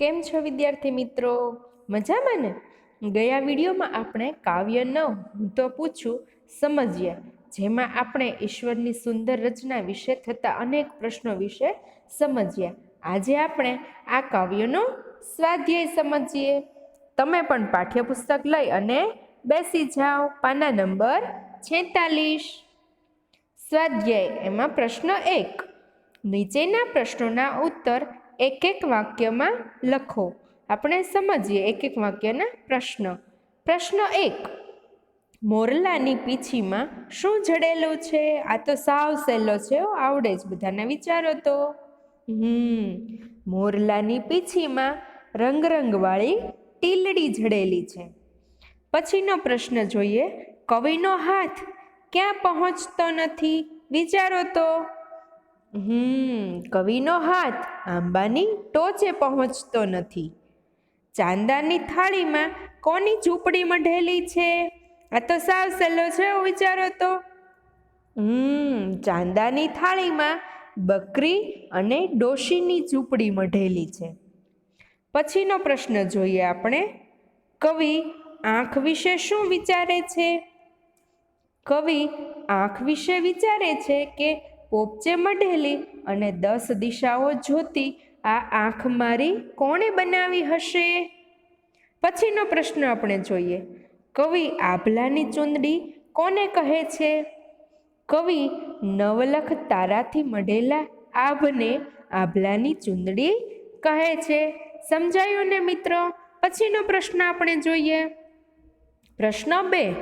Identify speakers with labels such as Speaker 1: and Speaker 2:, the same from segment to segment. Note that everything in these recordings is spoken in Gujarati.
Speaker 1: કેમ છો વિદ્યાર્થી મિત્રો? મજામાં ને? ગયા વિડીયોમાં આપણે કાવ્ય ન હું તો પૂછું સમજ્યા જેમાં આપણે ઈશ્વરની સુંદર રચના વિશે થતા અનેક પ્રશ્નો વિશે સમજ્યા આજે આપણે આ કાવ્યનો સ્વાધ્યાય સમજીએ. તમે પણ પાઠ્યપુસ્તક લઈ અને બેસી જાઓ. પાના નંબર છેતાલીસ. સ્વાધ્યાય, એમાં પ્રશ્ન એક. નીચેના પ્રશ્નોના ઉત્તર એક એક વાક્યમાં લખો. આપણે સમજીએ એક એક વાક્યના પ્રશ્ન. પ્રશ્ન એક, મોરલાની પીછીમાં શું જડેલું છે? આ તો સાવ સહેલો છે આવડે જ બધાને વિચારો તો. હમ, મોરલાની પીછીમાં રંગરંગવાળી ટીલડી જડેલી છે. પછીનો પ્રશ્ન જોઈએ, કવિનો હાથ ક્યાં પહોંચતો નથી? વિચારો તો. હમ કવિનો હાથ આંબાની ટોચે પહોંચતો નથી. ચાંદાની થાળીમાં કોની ઝૂંપડી મઢેલી છે? આ તો સાવ સહેલો છે હો, વિચારો તો. હમ ચાંદાની થાળીમાં બકરી અને ડોશીની ઝૂંપડી મઢેલી છે. પછીનો પ્રશ્ન જોઈએ આપણે. કવિ આંખ વિશે શું વિચારે છે? કવિ આંખ વિશે વિચારે છે કે પોપચે મઢેલી અને દસ દિશાઓ જોતી આ આંખ મારી કોણે બનાવી હશે? પછીનો પ્રશ્ન આપણે જોઈએ. કવિ આભલાની ચૂંદડી કોને કહે છે? કવિ નવલખ તારાથી મઢેલા આભને આભલાની ચૂંદડી કહે છે. સમજાયું ને મિત્રો? પછીનો પ્રશ્ન આપણે જોઈએ. પ્રશ્ન બે.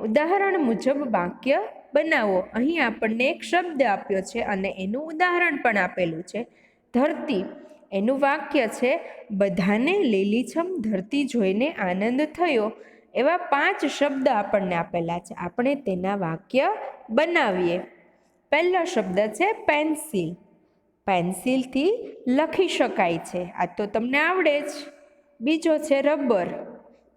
Speaker 1: ઉદાહરણ મુજબ વાક્ય બનાવો. અહીં આપણને એક શબ્દ આપ્યો છે અને એનું ઉદાહરણ પણ આપેલું છે. ધરતી. એનું વાક્ય છે, બધાને લીલીછમ ધરતી જોઈને આનંદ થયો. એવા પાંચ શબ્દ આપણને આપેલા છે. આપણે તેના વાક્ય બનાવીએ. પહેલો શબ્દ છે, પેન્સિલ. પેન્સિલથી લખી શકાય છે. આ તો તમને આવડે જ. બીજો છે, રબર.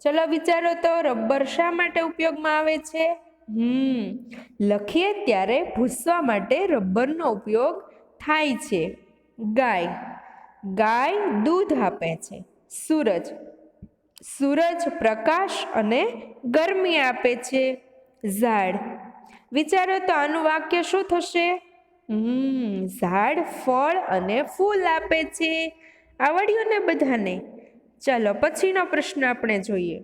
Speaker 1: ચલો વિચારો તો, રબર શા માટે ઉપયોગમાં આવે છે? હમ. લખીએ ત્યારે ભૂસવા માટે રબરનો ઉપયોગ થાય છે. ગાય. ગાય દૂધ આપે છે. સૂરજ. સૂરજ પ્રકાશ અને ગરમી આપે છે. ઝાડ. વિચારો તો આનું વાક્ય શું થશે? હમ. ઝાડ ફળ અને ફૂલ આપે છે. આવડ્યું ને બધાને? ચાલો પછીનો પ્રશ્ન આપણે જોઈએ.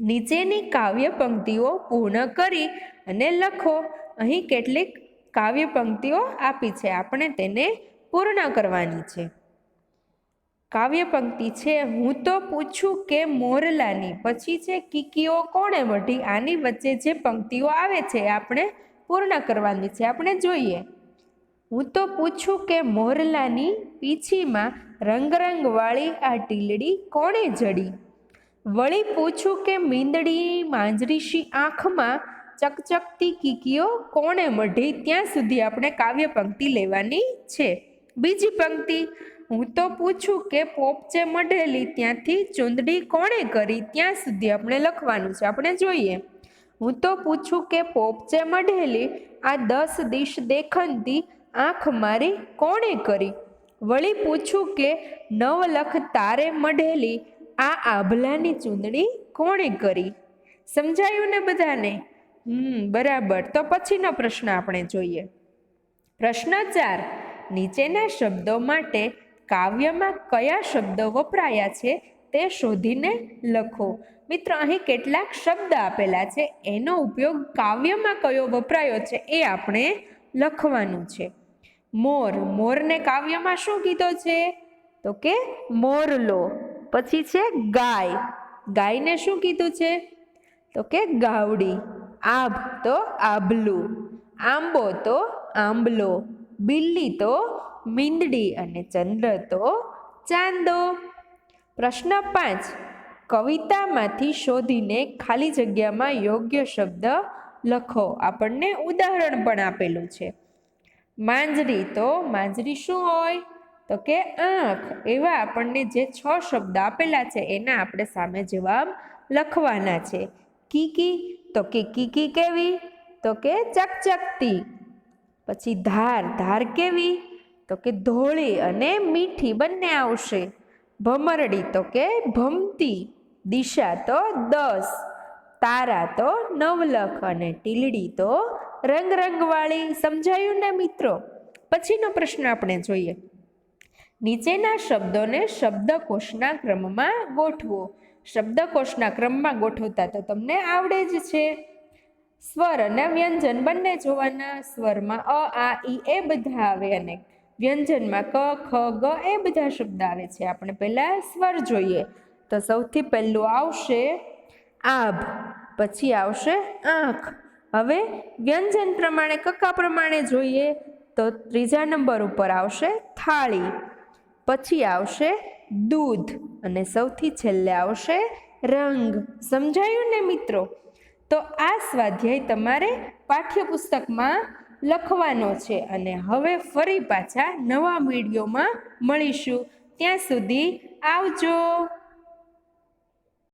Speaker 1: નીચેની કાવ્ય પંક્તિઓ પૂર્ણ કરી અને લખો. અહીં કેટલીક કાવ્ય પંક્તિઓ આપી છે. આપણે તેને પૂર્ણ કરવાની છે. કાવ્ય પંક્તિ છે, હું તો પૂછું કે મોરલાની, પછી છે કીકીઓ કોણે વઢી? આની વચ્ચે જે પંક્તિઓ આવે છે આપણે પૂર્ણ કરવાની છે. આપણે જોઈએ. હું તો પૂછું કે મોરલાની પીછીમાં રંગરંગવાળી આ ટીલડી કોણે જડી? વળી પૂછું કે મીંદડી માંજરીશી આંખમાં ચકચકતી કીકીઓ કોણે મઢી? ત્યાં સુધી આપણે કાવ્ય પંક્તિ લેવાની છે. બીજી પંક્તિ, હું તો પૂછું કે પોપચે મઢેલી, ત્યાંથી ચૂંદડી કોણે કરી? ત્યાં સુધી આપણે લખવાનું છે. આપણે જોઈએ. હું તો પૂછું કે પોપચે મઢેલી, આ દસ દિશ દેખનતી આંખ મારી કોણે કરી? વળી પૂછું કે નવલખ તારે મઢેલી આ આભલાની ચૂંદડી કોણે કરી? સમજાયું ને બધાને? હમ, બરાબર. તો પછીનો પ્રશ્ન આપણે જોઈએ. પ્રશ્ન ચાર. નીચેના શબ્દો માટે કાવ્યમાં કયા શબ્દો વપરાયા છે તે શોધીને લખો. મિત્રો, અહીં કેટલાક શબ્દ આપેલા છે. એનો ઉપયોગ કાવ્યમાં કયો વપરાયો છે એ આપણે લખવાનું છે. મોર. મોરને કાવ્યમાં શું કીધો છે? તો કે મોરલો. પછી છે ગાય. ગાયને શું કીધું છે? તો કે ગાવડી. આભ તો આભલું. આંબો તો આંબલો. બિલ્લી તો મીંદડી અને ચંદ્ર તો ચાંદો. પ્રશ્ન પાંચ. કવિતામાંથી શોધીને ખાલી જગ્યામાં યોગ્ય શબ્દ લખો. આપણને ઉદાહરણ પણ આપેલું છે. માંજરી તો માંજરી શું હોય? તો કે આંખ એવા આપણને જે છ શબ્દ આપેલા છે, એના આપણે સામે જવાબ લખવાના છે. કીકી તો કે કીકી કેવી? તો કે ચકચકતી. પછી ધાર ધાર કેવી? તો કે ધોળી અને મીઠી બંને આવશે. ભમરડી તો કે ભમતી. દિશા તો દસ. તારા તો નવલખ અને ટીલડી તો રંગ રંગવાળી સમજાયું ને મિત્રો? પછીનો પ્રશ્ન આપણે જોઈએ. નીચેના શબ્દોને શબ્દકોશના ક્રમમાં ગોઠવો. શબ્દકોશના ક્રમમાં ગોઠવતા તો તમને આવડે જ છે. સ્વર અને વ્યંજન બંને જોવાના. સ્વરમાં અ, આ, ઈ એ બધા આવે અને વ્યંજનમાં ક, ખ, ગ એ બધા શબ્દ આવે છે. આપણે પહેલાં સ્વર જોઈએ. તો સૌથી પહેલું આવશે આભ, પછી આવશે આંખ. હવે વ્યંજન પ્રમાણે કક્કા પ્રમાણે જોઈએ તો ત્રીજા નંબર ઉપર આવશે થાળી. પછી આવશે દૂધ અને સૌથી છેલ્લે આવશે રંગ. સમજાયું ને મિત્રો? તો આ સ્વાધ્યાય તમારે પાઠ્યપુસ્તકમાં લખવાનો છે અને હવે ફરી પાછા નવા વિડીયોમાં મળીશું. ત્યાં સુધી આવજો.